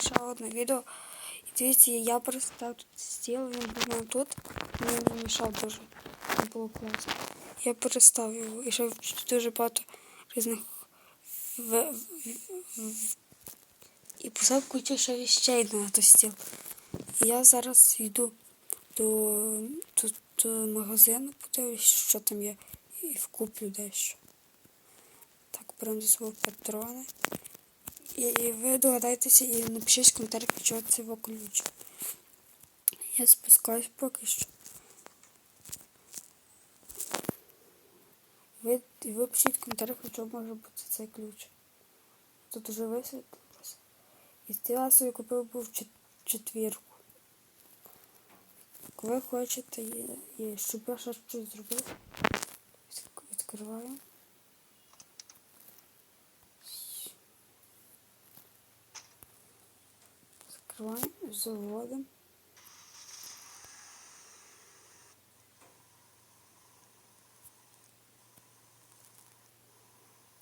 ще одне відео. І дивіться, я перестав тут стіл, він був тут, мені не мішав дуже. Не було класно. Я перестав його. І ще дуже багато різних в... в... і посадку кучу ще віщей на той стіл. І я зараз йду до, до, до магазину, подивлюсь, що там є, і вкуплю дещо. Так, беремо до свого патрони. І, і ви догадайтеся і напишіть в коментарях, від це його ключ. Я спускаюсь поки що. Ви, і ви пишіть в коментарях, від може бути цей ключ. Тут уже висвітлилося. І я собі купив був чет- четвірку. Ви хочете, і, і щоб я щось зробив, відкриваю. Закриваємо, заводимо.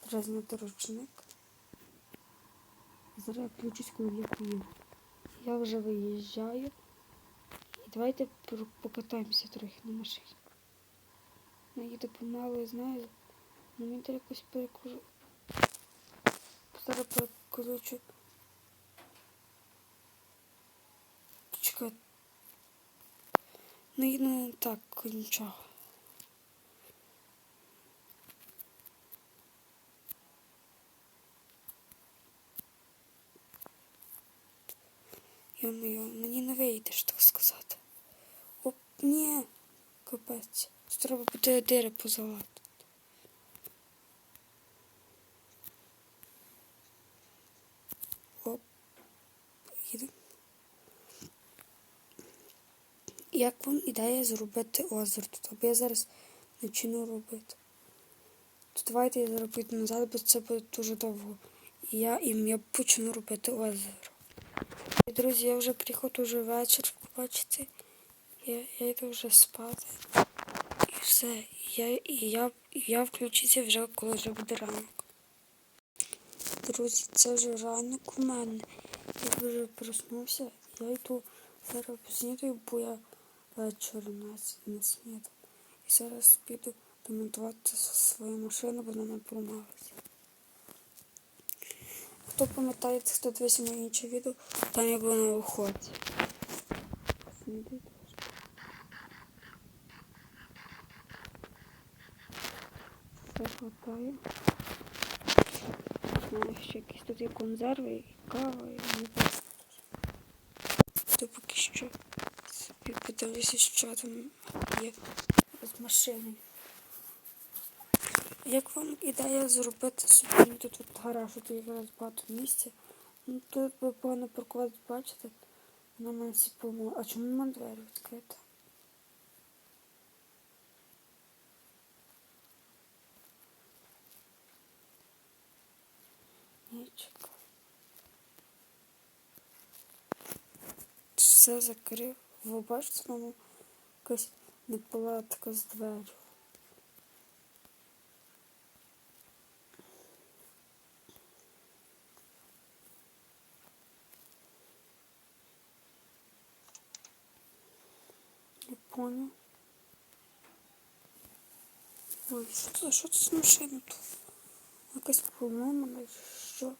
Треба ручник. Зараз я включусь, я вже виїжджаю. І давайте покатаємося трохи на машині. Я їду помалу, знаю. Ну мені треба якось перекручу. Зараз перекручу. Ну ну так, нічого. Йо-моє, мені не вийде, що сказати. Оп, ні, капець. Треба буде дири позалати. Оп. Їдемо. Як вам ідея зробити озеро тут? Або я зараз почну робити. То давайте я зараз назад, бо це буде дуже довго. І я, і я почну робити озеро. І, друзі, я вже приїхав уже вечір, як бачите. Я, я йду вже спати. І все. Я, і я, я включуся вже, коли вже буде ранок. Друзі, це вже ранок у мене. Я вже проснувся. Я йду зараз поснідаю, бо я вечір на, снідав. І зараз піду демонтувати свою машину, бо вона поламалася. Хто пам'ятає, хто дивився моє інше відео, там я була на охоті. Все хватає. Знаю, що якісь тут є консерви, і кава, і не. То поки що подивлюся, що там є з машини. Як вам ідея зробити собі ну, тут гараж, тут якраз багато місця. Ну тут ви погано паркувати, бачите, на мене всі помогли. А чому мене двері відкриті? Нічого. Все закрив. Ви бачите, ну якась неполадка з дверю. Не понял. Ой, що це, що це за машина тут? Якась поломана, що?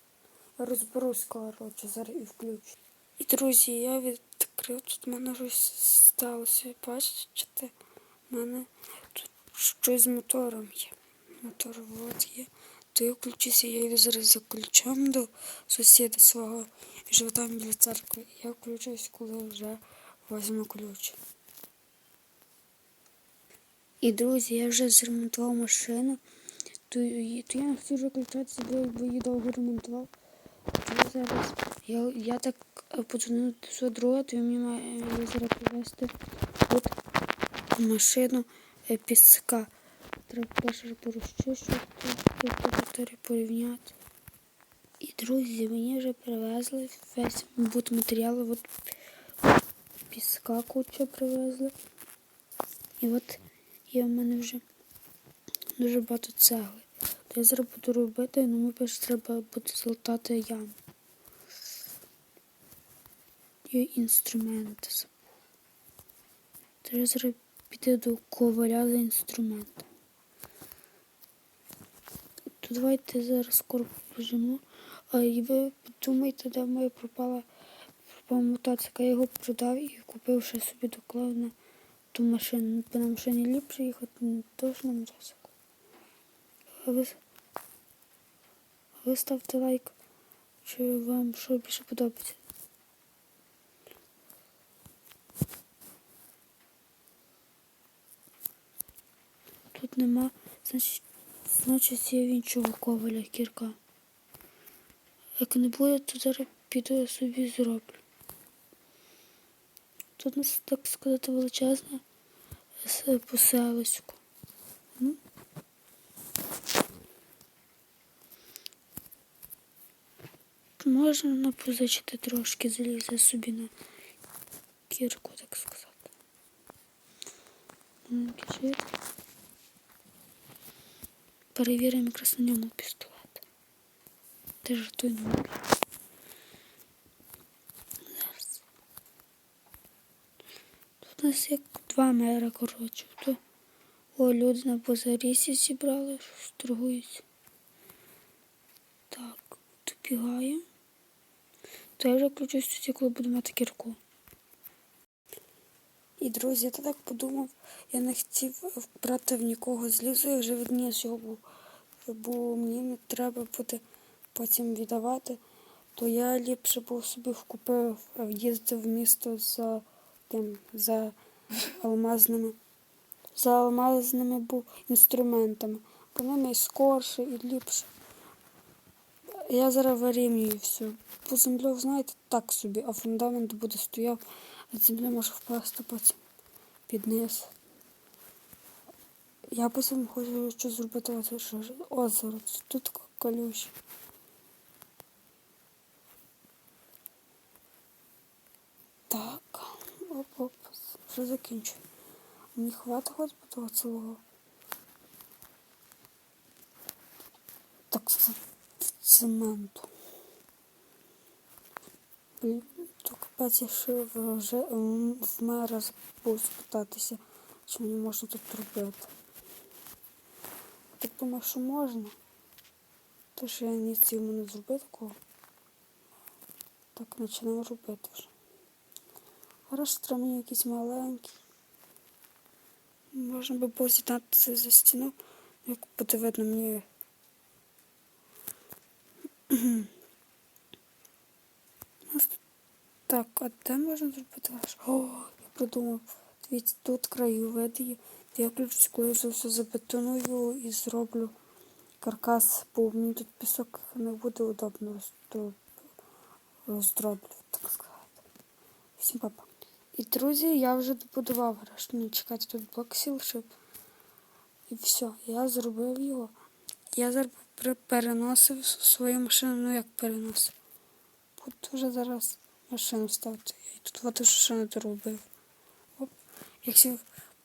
Я розберусь, коротше, зараз і включу. І, друзі, я відкрив, тут в мене щось сталося. Бачите? У мене тут щось з мотором є. Мотор от є. То я включуся, я йду зараз за до сусіда свого і живу там біля церкви. Я включусь, коли вже візьму ключ. І друзі, я вже зремонтував машину. То, то я не вже включатися, бо її довго ремонтував. То зараз я, я так е, подзвонив до свого друга, то мені має зараз привезти тут машину е, піска. Треба перше порозчищувати, потім порівняти. І друзі, мені вже привезли весь бут матеріалу. От піска куча привезли. І от є в мене вже дуже багато цегли. Я зараз буду робити, але мені перше треба буде златати яму. І інструменти. забув. Треба зараз піти до коваля за інструментом. То давайте зараз скоро побіжимо. А і ви подумайте, де моя пропала пропав мотоцикл. Я його продав і купив ще собі доклав на ту машину. Бо на машині ліпше їхати, не то ж на мотоциклу. А ви, а ви ставте лайк, чи вам що більше подобається. Тут нема, значить, значить є в іншого коваля кірка. Як не буде, то зараз піду я собі зроблю. Тут у нас, так сказати, величезне поселисько. Ну. Можна напозичити трошки заліза собі на кірку, так сказати. Перевіримо якраз на ньому пістолет. Ти жартуй не. Зараз. Тут у нас як два мера, коротше. То, о, люди на базарісі зібрали, щось торгують. Так, добігаємо. То включусь тоді, коли буду мати кірку. І друзі, я так подумав, я не хотів брати в нікого злізу, я вже відніс його, бо, мені не треба буде потім віддавати, то я ліпше був собі вкупив, їздив в місто за тим, за алмазними, за алмазними був інструментами. Вони мені скорше і ліпше. Я зараз вирівнюю все. По землю, знаєте, так собі, а фундамент буде стояв, а земля може впасти потім під низ. Я потім хочу зробити озеро. Тут колюче. Так, оп-оп, вже закінчую. Мені хватить хоч того цілого. Так цементу. Я ще вже в мера забув спитатися, чи мені можна тут робити. Так думаю, що можна. То що я ні йому не зробив такого. Так починаємо робити вже. Хорошо, треба мені якийсь маленький. Можна би було з'єднатися за стіну, як буде видно мені. Так, а де можна зробити ваш? О, я придумав. Дивіться, тут краєвид є. Я ключ, коли вже все забетоную і зроблю каркас, бо мені тут пісок не буде удобно роздроблю, так сказати. Всім папа. І друзі, я вже добудував. Мені чекати тут боксів, щоб. І все, я зробив його. Я зараз переносив свою машину, ну як переносив. Буду вже зараз машину ставити. Я тут от ще не доробив. Оп. Якщо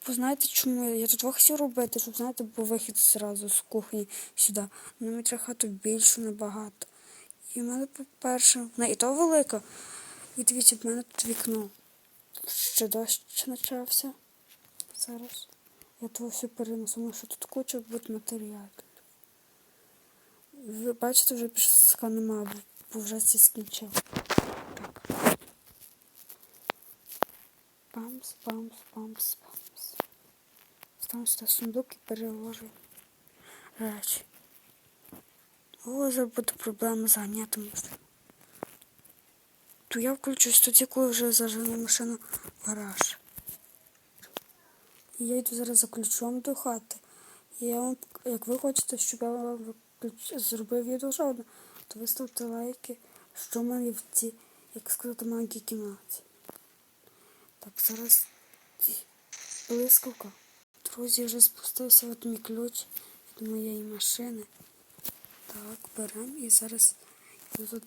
познаєте, чому я, тут хотів робити, щоб знаєте, був вихід зразу з кухні сюди. Ну, мені треба хату більшу набагато. І в мене, по-перше, вона і то велика. І дивіться, в мене тут вікно. Ще дощ почався. Зараз. Я того все перенесу, тому що тут куча буде матеріалів. Ви бачите, вже пішка нема, бо вже це скінчив. Памс, памс, памс, памс. Ставлю сюди сундук і переложу речі. О, зараз буде проблема зайняти машину. То я включусь тоді, коли вже зажену машину в гараж. І я йду зараз за ключом до хати. І я вам, як ви хочете, щоб я вам зробив відео ще то ви ставте лайки, що в мене в цій, як сказати, маленькій кімнаті. Так, зараз блискавка. Друзі, вже спустився от мій ключ від моєї машини. Так, беремо і зараз я тут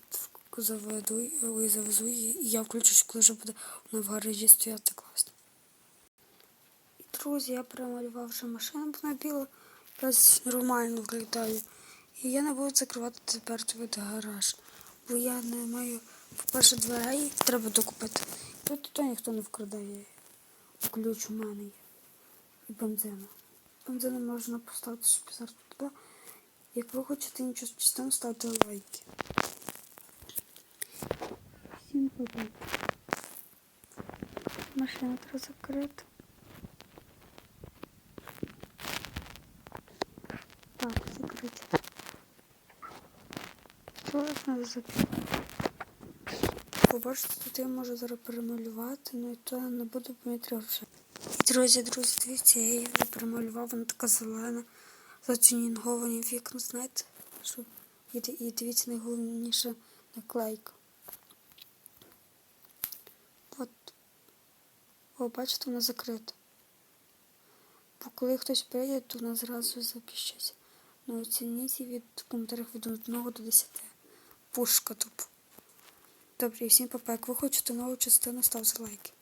заведу, ой, завезу її, і я включусь, коли вже буде вона в гаражі стояти класно. І, друзі, я перемалював вже машину, вона біла, якраз нормально виглядає. І я не буду закривати тепер тут гараж, бо я не маю По-перше, дверей треба докупити. Тут ніхто не вкрадає. Ключ у мене є. І бензину. Бензину можна поставити собі зараз туди. Як ви хочете нічого частину, ставте лайки. Всім пока. Машина треба закрити. Так, закрити. Зараз треба закрити. Побачите, тут я можу зараз перемалювати, ну і то я не буду помітити. І друзі, друзі, дивіться, я її перемалював, вона така зелена, затюнінговані вікна, знаєте, що і, ди- і дивіться найголовніше наклейка. От. О, бачите, вона закрита. Бо коли хтось прийде, то вона зразу запіщиться. Ну, оцініть від коментарів від 1 до 10. Пушка тупо. Добре, всім папа. Як ви хочете нову частину, ставте лайки.